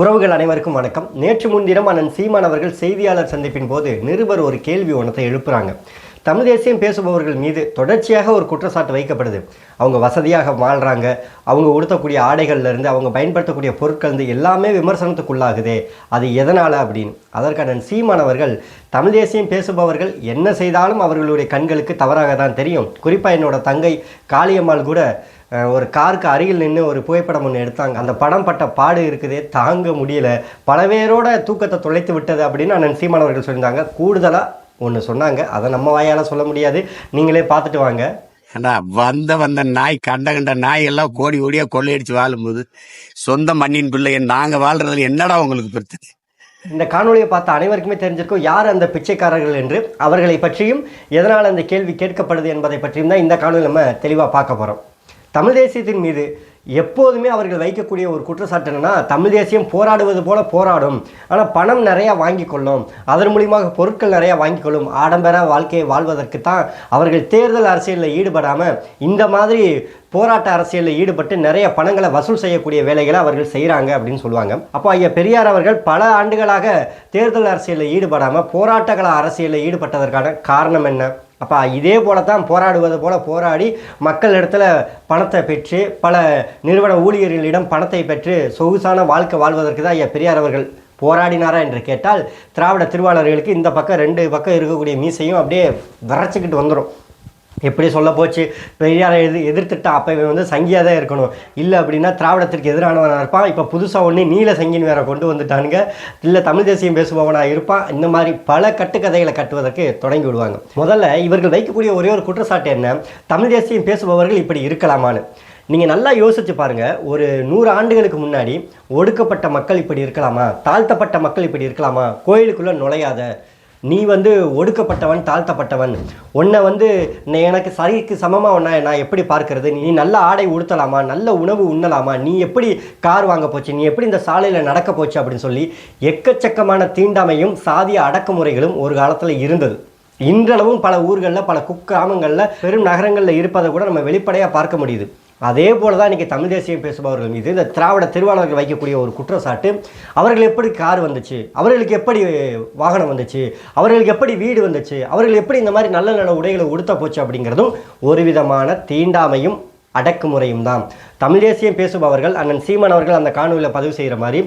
உறவுகள் அனைவருக்கும் வணக்கம். நேற்று முன்தினம் அண்ணன் சீமான் அவர்கள் செய்தியாளர் சந்திப்பின் போது நிருபர் ஒரு கேள்வி ஒன்றத்தை எழுப்புறாங்க. தமிழ் தேசியம் பேசுபவர்கள் மீது தொடர்ச்சியாக ஒரு குற்றச்சாட்டு வைக்கப்படுது. அவங்க வசதியாக வாழ்கிறாங்க அவங்க உடுத்தக்கூடிய ஆடைகள்லேருந்து அவங்க பயன்படுத்தக்கூடிய பொருட்கள் இருந்து எல்லாமே விமர்சனத்துக்குள்ளாகுதே. அது எதனால் அப்படின்னு? அதற்கான சீமானவர்கள் தமிழ் தேசியம் பேசுபவர்கள் என்ன செய்தாலும் அவர்களுடைய கண்களுக்கு தவறாக தான் தெரியும். குறிப்பாக என்னோட தங்கை காளியம்மாள் கூட ஒரு காருக்கு அருகில் நின்று ஒரு புகைப்படம் ஒன்று எடுத்தாங்க. அந்த படம் பட்ட பாடு இருக்குதே தாங்க முடியல. பல பேரோட தூக்கத்தை தொலைத்து விட்டது அப்படின்னு அண்ணன் சீமானவர்கள் சொல்லியிருந்தாங்க. கூடுதலாக ஒன்று சொன்னாங்க. அதை நம்ம வாயால் சொல்ல முடியாது. நீங்களே பார்த்துட்டு வாங்க. ஏண்டா வந்த வந்த நாய் கண்ட கண்ட நாய் எல்லாம் கோடி கோடியா கொள்ளையடிச்சு வாழும்போது சொந்த மண்ணின் பிள்ளைய நாங்க வாழ்றதுல என்னடா உங்களுக்கு பிரச்சனை? இந்த காணொளியை பார்த்த அனைவருக்குமே தெரிஞ்சிருக்கும் யார் அந்த பிச்சைக்காரர்கள் என்று அவர்களை பற்றியும் எதனால் அந்த கேள்வி கேட்கப்படுது என்பதை பற்றியும் தான் இந்த காணொலி நம்ம தெளிவாக பார்க்க போகிறோம் தமிழ் தேசியத்தின் மீது எப்போதுமே அவர்கள் வைக்கக்கூடிய ஒரு குற்றச்சாட்டு என்னன்னா தமிழ் தேசியம் போராடுவது போல போராடும். ஆனால் பணம் நிறையா வாங்கி கொள்ளும். அதன் மூலியமாக பொருட்கள் நிறையா வாங்கி கொள்ளும். ஆடம்பர வாழ்க்கையை வாழ்வதற்கு தான் அவர்கள் தேர்தல் அரசியலில் ஈடுபடாமல் இந்த மாதிரி போராட்ட அரசியலில் ஈடுபட்டு நிறைய பணங்களை வசூல் செய்யக்கூடிய வேலைகளை அவர்கள் செய்கிறாங்க அப்படின்னு சொல்லுவாங்க. அப்போ ஐயா பெரியார் அவர்கள் பல ஆண்டுகளாக தேர்தல் அரசியலில் ஈடுபடாமல் போராட்டங்கள அரசியலில் ஈடுபட்டதற்கான காரணம் என்ன? அப்போ இதே போல தான் போராடுவது போல போராடி மக்கள் இடத்துல பணத்தை பெற்று பல நிறுவன ஊழியர்களிடம் பணத்தை பெற்று சொகுசான வாழ்க்கை வாழ்வதற்கு தான் ஐயா பெரியார் அவர்கள் போராடினாரா என்று கேட்டால் திராவிட திருவாளர்களுக்கு இந்த பக்கம் ரெண்டு பக்கம் இருக்கக்கூடிய மீசையும் அப்படியே விரைச்சிக்கிட்டு வந்துடும் எப்படி சொல்ல போச்சு? பெரியாரை எது எதிர்த்துட்டா அப்போ இவன் வந்து சங்கியாக தான் இருக்கணும். இல்லை அப்படின்னா திராவிடத்திற்கு எதிரானவனாக இருப்பான். இப்போ புதுசாக ஒன்று நீல சங்கின்னு வேற கொண்டு வந்துட்டானுங்க. இல்லை தமிழ் தேசியம் பேசுபவனாக இருப்பான். இந்த மாதிரி பல கட்டுக்கதைகளை கட்டுவதற்கு தொடங்கி விடுவாங்க. முதல்ல இவர்கள் வைக்கக்கூடிய ஒரே ஒரு குற்றச்சாட்டு என்ன? தமிழ் தேசியம் பேசுபவர்கள் இப்படி இருக்கலாமான்னு. நீங்கள் நல்லா யோசிச்சு பாருங்கள் ஒரு நூறு ஆண்டுகளுக்கு முன்னாடி ஒடுக்கப்பட்ட மக்கள் இப்படி இருக்கலாமா? தாழ்த்தப்பட்ட மக்கள் இப்படி இருக்கலாமா? கோயிலுக்குள்ளே நுழையாத நீ வந்து ஒடுக்கப்பட்டவன் தாழ்த்தப்பட்டவன். உன்னை வந்து எனக்கு சரிக்கு சமமாக உன்னை நான் எப்படி பார்க்கறது? நீ நல்ல ஆடை உடுத்தலாமா? நல்ல உணவு உண்ணலாமா? நீ எப்படி கார் வாங்க போச்சு? நீ எப்படி இந்த சாலையில் நடக்க போச்சு? அப்படின்னு சொல்லி எக்கச்சக்கமான தீண்டாமையும் சாதிய அடக்குமுறைகளும் ஒரு காலத்தில் இருந்தது. இன்றளவும் பல ஊர்களில் பல குக்கிராமங்களில் பெரும் நகரங்களில் இருப்பதை கூட நம்ம வெளிப்படையாக பார்க்க முடியுது. அதே போல தான் இன்றைக்கி தமிழ் தேசியம் பேசுபவர்கள் மீது இந்த திராவிட திருவாளர்கள் வைக்கக்கூடிய ஒரு குற்றச்சாட்டு அவர்கள் எப்படி கார் வந்துச்சு அவர்களுக்கு எப்படி வாகனம் வந்துச்சு அவர்களுக்கு எப்படி வீடு வந்துச்சு அவர்கள் எப்படி இந்த மாதிரி நல்ல நல்ல உடைகளை உடுத்த போச்சு அப்படிங்கிறதும் ஒரு விதமான தீண்டாமையும் அடக்குமுறையும் தான். தமிழ் தேசியம் பேசுபவர்கள் அண்ணன் சீமான் அவர்கள் அந்த காணொலியில் பதிவு செய்கிற மாதிரி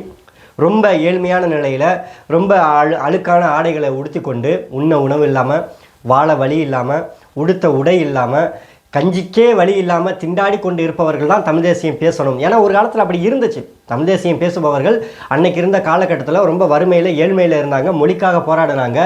ரொம்ப ஏழ்மையான நிலையில் ரொம்ப அழு அழுக்கான ஆடைகளை உடுத்தி கொண்டு உண்ண உணவு இல்லாமல் வாழ வழி இல்லாமல் உடுத்த உடை இல்லாமல் கஞ்சிக்கே வழி இல்லாமல் திண்டாடி கொண்டு இருப்பவர்கள் தான் தமிழ் தேசியம் பேசணும். ஏன்னா ஒரு காலத்தில் அப்படி இருந்துச்சு. தமிழ் தேசியம் பேசுபவர்கள் அன்னைக்கு இருந்த காலகட்டத்தில் ரொம்ப வறுமையில் ஏழ்மையில் இருந்தாங்க. மொழிக்காக போராடினாங்க.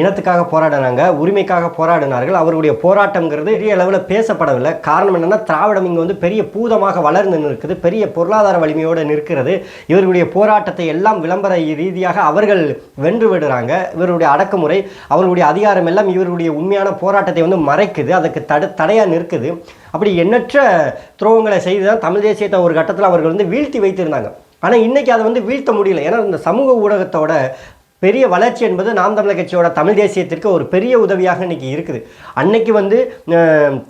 இனத்துக்காக போராடினாங்க. உரிமைக்காக போராடினார்கள். அவருடைய போராட்டம்ங்கிறது பெரிய அளவில் பேசப்படவில்லை. காரணம் என்னென்னா திராவிடம் இங்கே வந்து பெரிய பூதமாக வளர்ந்து நிற்குது. பெரிய பொருளாதார வலிமையோடு நிற்கிறது. இவர்களுடைய போராட்டத்தை எல்லாம் விளம்பர ரீதியாக அவர்கள் வென்று விடுறாங்க. இவருடைய அடக்குமுறை அவர்களுடைய அதிகாரம் எல்லாம் இவருடைய உண்மையான போராட்டத்தை வந்து மறைக்குது. அதுக்கு தடு தடையாக நிற்குது. அப்படி எண்ணற்ற துரோகங்களை செய்து தான் தமிழ் தேசியத்தை ஒரு கட்டத்தில் அவர்கள் வந்து வீழ்த்தி வைத்திருந்தாங்க. ஆனால் இன்னைக்கு அதை வந்து வீழ்த்த முடியல. ஏன்னா இந்த சமூக ஊடகத்தோட பெரிய வளர்ச்சி என்பது நாம் தமிழர் கட்சியோட தமிழ் தேசியத்திற்கு ஒரு பெரிய உதவியாக இன்றைக்கி இருக்குது. அன்னைக்கு வந்து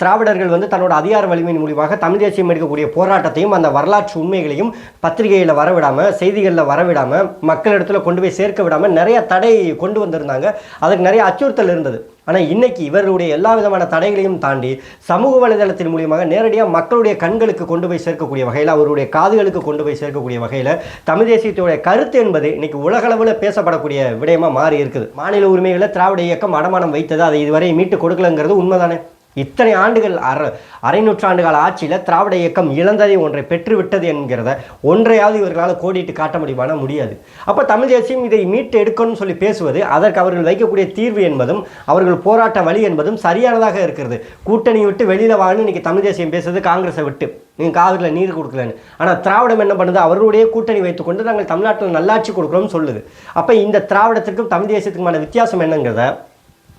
திராவிடர்கள் வந்து தன்னோட அதிகார வலிமையின் மூலியமாக தமிழ் தேசியம் எடுக்கக்கூடிய போராட்டத்தையும் அந்த வரலாற்று உண்மைகளையும் பத்திரிகையில் வரவிடாமல் செய்திகளில் வரவிடாமல் மக்களிடத்தில் கொண்டு போய் சேர்க்க விடாமல் நிறைய தடை கொண்டு வந்திருந்தாங்க. அதுக்கு நிறைய அச்சுறுத்தல் இருந்தது. ஆனால் இன்னைக்கு இவர்களுடைய எல்லா விதமான தடைகளையும் தாண்டி சமூக வலைதளத்தின் மூலியமாக நேரடியாக மக்களுடைய கண்களுக்கு கொண்டு போய் சேர்க்கக்கூடிய வகையில் அவருடைய காதுகளுக்கு கொண்டு போய் சேர்க்கக்கூடிய வகையில் தமிழ் தேசியத்துடைய கருத்து என்பது இன்னைக்கு உலகளவில் பேசப்படக்கூடிய விடயமாக மாறி இருக்குது. மாநில உரிமைகளை திராவிட இயக்கம் அடமானம் வைத்தது அதை இதுவரை மீட்டு கொடுக்கலங்கிறது உண்மைதானே? இத்தனை ஆண்டுகள் அற அரை நூற்றாண்டுகால ஆட்சியில் திராவிட இயக்கம் இழந்ததை ஒன்றை பெற்றுவிட்டது என்கிறத ஒன்றையாவது இவர்களால் கோடிட்டு காட்ட முடியுமானா முடியாது. அப்போ தமிழ் தேசியம் இதை மீட்டு எடுக்கணும்னு சொல்லி பேசுவது அதற்கு அவர்கள் வைக்கக்கூடிய தீர்வு என்பதும் அவர்கள் போராட்ட வழி என்பதும் சரியானதாக இருக்கிறது. கூட்டணி விட்டு வெளியில் வான்னு இன்றைக்கி தமிழ் தேசியம் பேசுறது காங்கிரஸை விட்டு. நீங்கள் காவிரியில் நீர் கொடுக்கலன்னு. ஆனால் திராவிடம் என்ன பண்ணுது? அவர்களுடைய கூட்டணி வைத்துக்கொண்டு நாங்கள் தமிழ்நாட்டில் நல்லாட்சி கொடுக்குறோம்னு சொல்லுது. அப்போ இந்த திராவிடத்திற்கும் தமிழ் தேசியத்துக்குமான வித்தியாசம் என்னங்கிறத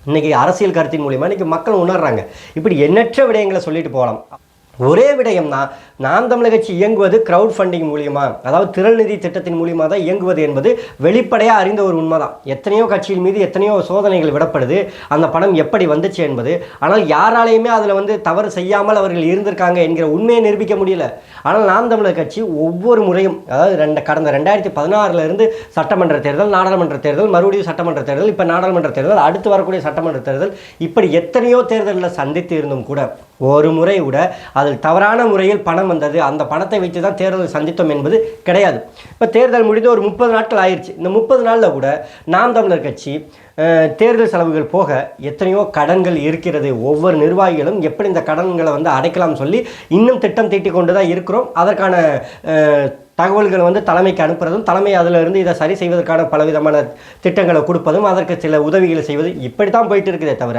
இன்னைக்கு அரசியல் கருத்தின் மூலியமா இன்னைக்கு மக்கள் உணர்றாங்க. இப்படி எண்ணற்ற விடயங்களை சொல்லிட்டு போகலாம். ஒரே விடயம் தான் நாம் தமிழக கட்சி இயங்குவது கிரவுட் ஃபண்டிங் மூலியமா அதாவது திரள் நிதி திட்டத்தின் மூலியமாக தான் இயங்குவது என்பது வெளிப்படையாக அறிந்த ஒரு உண்மை தான் எத்தனையோ கட்சியின் மீது எத்தனையோ சோதனைகள் விடப்படுது அந்த பணம் எப்படி வந்துச்சு என்பது ஆனால் யாராலையுமே அதில் வந்து தவறு செய்யாமல் அவர்கள் இருந்திருக்காங்க என்கிற உண்மையை நிரூபிக்க முடியல. ஆனால் நாம் தமிழர் கட்சி ஒவ்வொரு முறையும் அதாவது ரெண்டு கடந்த ரெண்டாயிரத்தி பதினாறுலேருந்து சட்டமன்ற தேர்தல் நாடாளுமன்ற தேர்தல் மறுபடியும் சட்டமன்ற தேர்தல் இப்போ நாடாளுமன்ற தேர்தல் அடுத்து வரக்கூடிய சட்டமன்ற தேர்தல் இப்படி எத்தனையோ தேர்தலில் சந்தித்து இருந்தும் கூட ஒரு முறை கூட அதில் தவறான முறையில் பணம் வந்தது. அந்த பணத்தை வைத்து தான் தேர்தல் சந்தித்தோம் என்பது கிடையாது. இப்போ தேர்தல் முடிந்து ஒரு முப்பது நாட்கள் ஆயிடுச்சு இந்த முப்பது நாளில் கூட நாம் தமிழர் கட்சி தேர்தல் செலவுகள் போக எத்தனையோ கடன்கள் இருக்கிறது. ஒவ்வொரு நிர்வாகிகளும் எப்படி இந்த கடன்களை வந்து அடைக்கலாம் சொல்லி இன்னும் திட்டம் தீட்டி கொண்டு தான் இருக்கிறோம். அதற்கான தகவல்களை வந்து தலைமைக்கு அனுப்புறதும் தலைமை அதில் இருந்து இதை சரி செய்வதற்கான பலவிதமான திட்டங்களை கொடுப்பதும் அதற்கு சில உதவிகளை செய்வது இப்படி தான் போயிட்டு இருக்குதே தவிர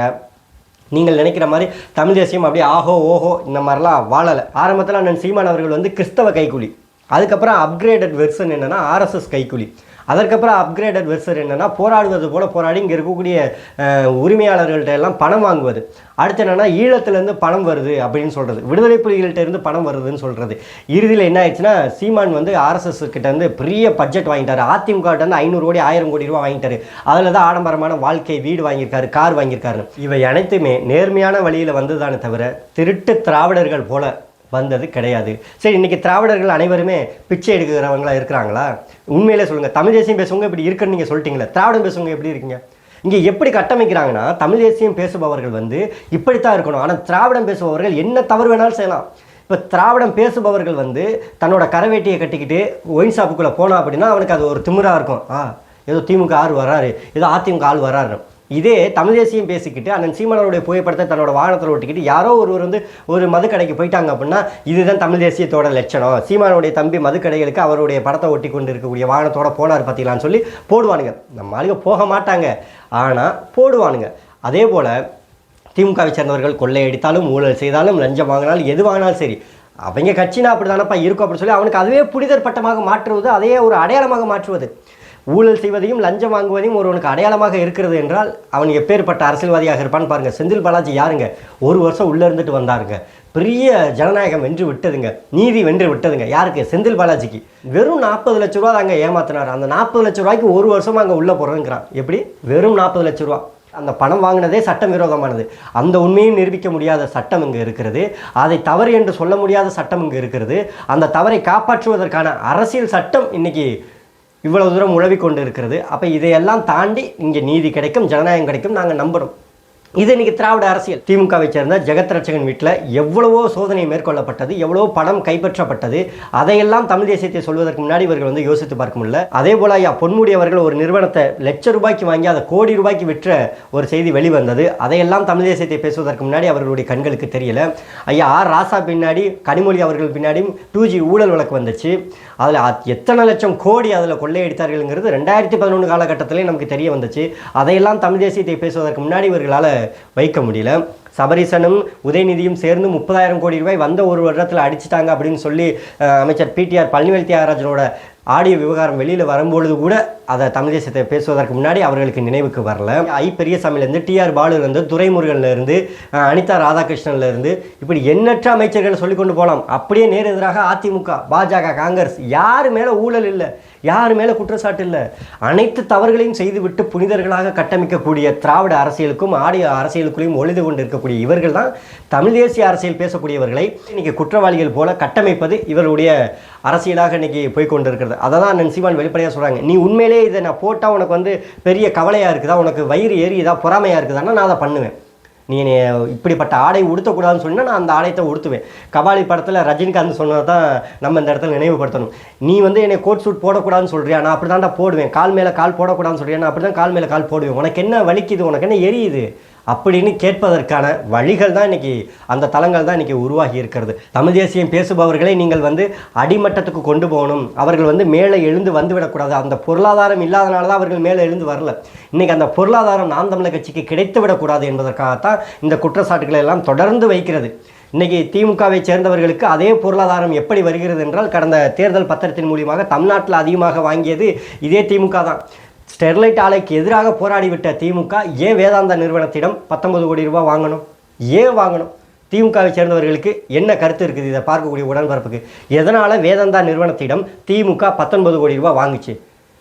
நீங்கள் நினைக்கிற மாதிரி தமிழ் தேசியம் அப்படியே ஆஹோ ஓஹோ இந்த மாதிரிலாம் வாழலை. ஆரம்பத்தில் அண்ணன் சீமான் அவர்கள் வந்து கிறிஸ்தவ கைக்கூலி. அதுக்கப்புறம் அப்கிரேடட் வெர்ஷன் என்னென்னா ஆர்எஸ்எஸ் கைக்கூலி. அதற்கப்புறம் அப்கிரேடட் வெர்சர் என்னென்னா போராடுவது போல போராடி இங்கே இருக்கக்கூடிய உரிமையாளர்கள்ட்ட எல்லாம் பணம் வாங்குவது. அடுத்து என்னென்னா ஈழத்துலேருந்து பணம் வருது அப்படின்னு சொல்கிறது விடுதலை புலிகள்கிட்ட இருந்து பணம் வருதுன்னு சொல்கிறது இறுதியில் என்ன ஆயிடுச்சுன்னா சீமான் வந்து ஆர்எஸ்எஸ் கிட்ட இருந்து பெரிய பட்ஜெட் வாங்கிட்டார். அதிமுக வந்து ஐநூறு கோடி ஆயிரம் கோடி ரூபா வாங்கிட்டாரு. அதில் தான் ஆடம்பரமான வாழ்க்கை வீடு வாங்கியிருக்காரு கார் வாங்கியிருக்காரு இவை அனைத்துமே நேர்மையான வழியில் வந்ததானே தவிர திருட்டு திராவிடர்கள் போல வந்தது கிடையாது. சரி இன்னைக்கு திராவிடர்கள் அனைவருமே பிச்சை எடுக்கிறவங்களா இருக்கிறாங்களா? உண்மையிலே சொல்லுங்கள் தமிழ் தேசியம் பேசுவங்க இப்படி இருக்குன்னு நீங்கள் சொல்லிட்டீங்களே திராவிடம் பேசுவங்க எப்படி இருக்கீங்க? இங்கே எப்படி கட்டமைக்கிறாங்கன்னா தமிழ் தேசியம் பேசுபவர்கள் வந்து இப்படித்தான் இருக்கணும். ஆனால் திராவிடம் பேசுபவர்கள் என்ன தவறு வேணாலும் செய்யலாம். இப்போ திராவிடம் பேசுபவர்கள் வந்து தன்னோட கரவேட்டியை கட்டிக்கிட்டு ஒயின் ஷாப்புக்குள்ளே போனால் அப்படின்னா அவனுக்கு அது ஒரு திமிராக இருக்கும். ஆ ஏதோ திமுக ஆள் வராரு ஏதோ அதிமுக ஆள் வராரு இதே தமிழ் தேசியம் பேசிக்கிட்டு அண்ணன் சீமானோடைய புகைப்படத்தை தன்னோட வாகனத்தில் ஒட்டிக்கிட்டு யாரோ ஒருவர் வந்து ஒரு மது கடைக்கு போயிட்டாங்க அப்படின்னா இதுதான் தமிழ் தேசியத்தோட லட்சணம். சீமானுடைய தம்பி மது கடைகளுக்கு அவருடைய படத்தை ஒட்டி கொண்டு இருக்கக்கூடிய வாகனத்தோட போனார் பார்த்தீங்களான்னு சொல்லி போடுவானுங்க. நம்ம ஆளுங்க போக மாட்டாங்க. ஆனால் போடுவானுங்க. அதே போல் திமுகவை சேர்ந்தவர்கள் கொள்ளையடித்தாலும் ஊழல் செய்தாலும் லஞ்சம் வாங்கினாலும் எது வாங்கினாலும் சரி அவங்க கட்சினா அப்படி தானப்பா இருக்கும் அப்படின்னு சொல்லி அவனுக்கு அதுவே புனிதர் பட்டமாக மாற்றுவது அதையே ஒரு அடையாளமாக மாற்றுவது. ஊழல் செய்வதையும் லஞ்சம் வாங்குவதையும் ஒருவனுக்கு அடையாளமாக இருக்கிறது என்றால் அவன் எப்பேற்பட்ட அரசியல்வாதியாக இருப்பான்னு பாருங்கள் செந்தில் பாலாஜி யாருங்க? ஒரு வருஷம் உள்ளே இருந்துட்டு வந்தாருங்க. பெரிய ஜனநாயகம் வென்று விட்டதுங்க. நீதி வென்று விட்டதுங்க. யாருக்கு? செந்தில் பாலாஜிக்கு. வெறும் நாற்பது லட்ச ரூபா தாங்க ஏமாத்தினார். அந்த நாற்பது லட்ச ரூபாய்க்கு ஒரு வருஷமா அங்கே உள்ள போகிறேங்கிறான் எப்படி? வெறும் நாற்பது லட்ச ரூபா. அந்த பணம் வாங்கினதே சட்டம் விரோதமானது. அந்த உண்மையும் நிரூபிக்க முடியாத சட்டம் இங்கே இருக்கிறது. அதை தவறு என்று சொல்ல முடியாத சட்டம் இங்கே இருக்கிறது. அந்த தவறை காப்பாற்றுவதற்கான அரசியல் சட்டம் இன்னைக்கு இவ்வளவு தூரம் உழவி கொண்டு இருக்கிறது அப்போ இதையெல்லாம் தாண்டி இங்கே நீதி கிடைக்கும் ஜனநாயகம் கிடைக்கும் நாங்கள் நம்புகிறோம் இது இன்னைக்கு திராவிட அரசியல். திமுகவை சேர்ந்த ஜெகத் ரட்சகன் வீட்டில் எவ்வளவோ சோதனை மேற்கொள்ளப்பட்டது எவ்வளவோ பணம் கைப்பற்றப்பட்டது. அதையெல்லாம் தமிழ் தேசியத்தை சொல்வதற்கு முன்னாடி இவர்கள் வந்து யோசித்து பார்க்க முடியல. அதே போல ஐயா பொன்முடி அவர்கள் ஒரு நிறுவனத்தை லட்ச ரூபாய்க்கு வாங்கி அதை கோடி ரூபாய்க்கு விற்ற ஒரு செய்தி வெளிவந்தது. அதையெல்லாம் தமிழ் தேசியத்தை பேசுவதற்கு முன்னாடி அவர்களுடைய கண்களுக்கு தெரியல. ஐயா ஆர். ராசா பின்னாடி கனிமொழி அவர்கள் பின்னாடியும் டூ ஜி ஊழல் வழக்கு வந்துச்சு. அதில் எத்தனை லட்சம் கோடி அதில் கொள்ளையடித்தார்கள்ங்கிறது ரெண்டாயிரத்தி பதினொன்று காலகட்டத்திலே நமக்கு தெரிய வந்துச்சு. அதையெல்லாம் தமிழ் தேசியத்தை பேசுவதற்கு முன்னாடி இவர்களால் வைக்க முடியல. சபரீசனும் உதயநிதியும் சேர்ந்து முப்பதாயிரம் கோடி ரூபாய் வந்த ஒரு வருடத்தில் அடிச்சிட்டாங்க அப்படின்னு சொல்லி அமைச்சர் பிடிஆர் பழனிவேல் தியாகராஜனோட ஆடியோ விவகாரம் வெளியில் வரும்பொழுது கூட அதை தமிழ் தேசியத்தை பேசுவதற்கு முன்னாடி அவர்களுக்கு நினைவுக்கு வரல. ஐ பெரியசாமிலேருந்து டிஆர் பாலுலேருந்து துரைமுருகன்லேருந்து அனிதா ராதாகிருஷ்ணன்லேருந்து இப்படி எண்ணற்ற அமைச்சர்கள் சொல்லிக்கொண்டு போகலாம் அப்படியே நேர் எதிராக அதிமுக பாஜக காங்கிரஸ் யார் மேலே ஊழல் இல்லை யார் மேலே குற்றச்சாட்டு இல்லை அனைத்து தவறுகளையும் செய்துவிட்டு புனிதர்களாக கட்டமைக்கக்கூடிய திராவிட அரசியலுக்கும் ஆடிய அரசியலுக்குள்ளேயும் ஒளிந்து கொண்டு இருக்கக்கூடிய இவர்கள் தான் தமிழ் தேசிய அரசியல் பேசக்கூடியவர்களை இன்றைக்கி குற்றவாளிகள் போல கட்டமைப்பது இவருடைய அரசியலாக இன்றைக்கி போய்கொண்டிருக்கிறது இருக்கிறது அதை தான் அண்ணன் வெளிப்படையாக சொல்கிறாங்க நீ உண்மையிலே இதை நான் போட்டால் உனக்கு வந்து பெரிய கவலையாக இருக்குதா? உனக்கு வயிறு எரியுதா? பொறாமையாக இருக்குதான்னா நான் அதை பண்ணுவேன். நீ இப்படிப்பட்ட ஆடை உடுத்தக்கூடாதுன்னு சொன்னால் நான் அந்த ஆடையத்தை உடுத்துவேன். கபாலி படத்தில் ரஜினிகாந்த் சொன்னது தான் நம்ம இந்த இடத்துல நினைவுபடுத்தணும். நீ வந்து என்னை கோட் சூட் போடக்கூடாதுன்னு சொல்கிறியா நான் அப்படி தான்டா போடுவேன். கால் மேலே கால் போடக்கூடாதுன்னு சொல்கிறியா நான் அப்படி தான் கால் மேலே கால் போடுவேன். உனக்கு என்ன வலிக்குது? உனக்கு என்ன எரியுது? அப்படின்னு கேட்பதற்கான வழிகள் தான் இன்றைக்கி அந்த தளங்கள் தான் இன்றைக்கி உருவாகி இருக்கிறது. தமிழ் தேசியம் பேசுபவர்களை நீங்கள் வந்து அடிமட்டத்துக்கு கொண்டு போகணும். அவர்கள் வந்து மேலே எழுந்து வந்து விடக்கூடாது அந்த பொருளாதாரம் இல்லாதனால தான் அவர்கள் மேலே எழுந்து வரல. இன்றைக்கி அந்த பொருளாதாரம் நாம் தமிழர் கட்சிக்கு கிடைத்து விடக்கூடாது என்பதற்காகத்தான் இந்த குற்றச்சாட்டுகளை எல்லாம் தொடர்ந்து வைக்கிறது. இன்றைக்கி திமுகவை சேர்ந்தவர்களுக்கு அதே பொருளாதாரம் எப்படி வருகிறது என்றால் கடந்த தேர்தல் பத்திரத்தின் மூலியமாக தமிழ்நாட்டில் அதிகமாக வாங்கியது இதே திமுக தான். ஸ்டெர்லைட் ஆலைக்கு எதிராக போராடிவிட்ட திமுக ஏன் வேதாந்தா நிறுவனத்திடம் பத்தொன்பது கோடி ரூபாய் வாங்கணும்? ஏன் வாங்கணும்? திமுகவை சேர்ந்தவர்களுக்கு என்ன கருத்து இருக்குது? இதை பார்க்கக்கூடிய உடன்பரப்புக்கு எதனால் வேதாந்தா நிறுவனத்திடம் திமுக பத்தொன்பது கோடி ரூபாய் வாங்குச்சு?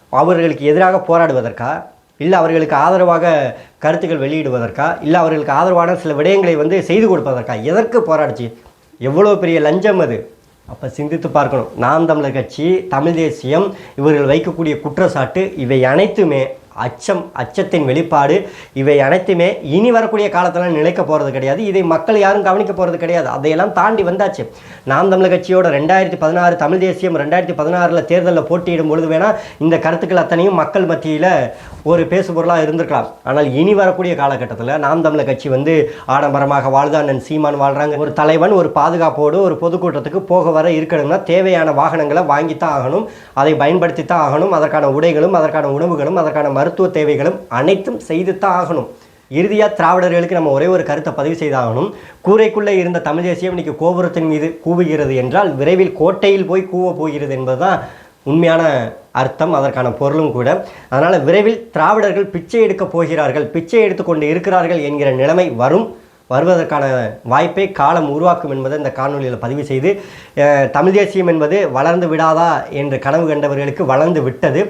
அவர்களுக்கு எதிராக போராடுவதற்கா? இல்லை அவர்களுக்கு ஆதரவாக கருத்துக்கள் வெளியிடுவதற்கா? இல்லை அவர்களுக்கு ஆதரவான சில விடயங்களை வந்து செய்து கொடுப்பதற்கா? எதற்கு போராடுச்சு? எவ்வளோ பெரிய லஞ்சம் அது? அப்போ சிந்தித்து பார்க்கணும். நாம் தமிழர் கட்சி தமிழ் தேசியம் இவர்கள் வைக்கக்கூடிய குற்றச்சாட்டு இவை அனைத்துமே அச்சம் அச்சத்தின் வெளிப்பாடு. இவை அனைத்துமே இனி வரக்கூடிய காலத்தில் நிலைக்க போகிறது கிடையாது. இதை மக்கள் யாரும் கவனிக்க போகிறது கிடையாது. அதையெல்லாம் தாண்டி வந்தாச்சு. நாம் தமிழர் கட்சியோட ரெண்டாயிரத்தி பதினாறு தமிழ் தேசியம் ரெண்டாயிரத்தி பதினாறில் தேர்தலில் போட்டியிடும் பொழுது வேணால் இந்த கருத்துக்கள் அத்தனையும் மக்கள் மத்தியில் ஒரு பேசுபொருளாக இருந்திருக்கலாம். ஆனால் இனி வரக்கூடிய காலகட்டத்தில் நாம் தமிழர் கட்சி வந்து ஆடம்பரமாக வாழ்தான் சீமான் வாழ்கிறாங்க ஒரு தலைவன் ஒரு பாதுகாப்போடு ஒரு பொதுக்கூட்டத்துக்கு போக வர இருக்கணும்னா தேவையான வாகனங்களை வாங்கித்தான் ஆகணும். அதை பயன்படுத்தி தான் ஆகணும். அதற்கான உடைகளும் அதற்கான உணவுகளும் அதற்கான மருத்துவ தேவைகளும் அனைத்தும் செய்து தான் ஆகணும். இறுதியாக திராவிடர்களுக்கு நம்ம ஒரே ஒரு கருத்தை பதிவு செய்தாகணும். கூரைக்குள்ளே இருந்த தமிழ் தேசியம் இன்னைக்கு கோபுரத்தின் மீது கூவுகிறது என்றால் விரைவில் கோட்டையில் போய் கூவ போகிறது என்பதுதான் உண்மையான அர்த்தம் அதற்கான பொருளும் கூட. அதனால் விரைவில் திராவிடர்கள் பிச்சை எடுக்கப் போகிறார்கள் பிச்சை எடுத்துக்கொண்டு இருக்கிறார்கள் என்கிற நிலைமை வரும். வருவதற்கான வாய்ப்பை காலம் உருவாக்கும் என்பதை இந்த காணொலியில் பதிவு செய்து தமிழ் தேசியம் என்பது வளர்ந்து விடாதா என்று கனவு கண்டவர்களுக்கு வளர்ந்து விட்டது.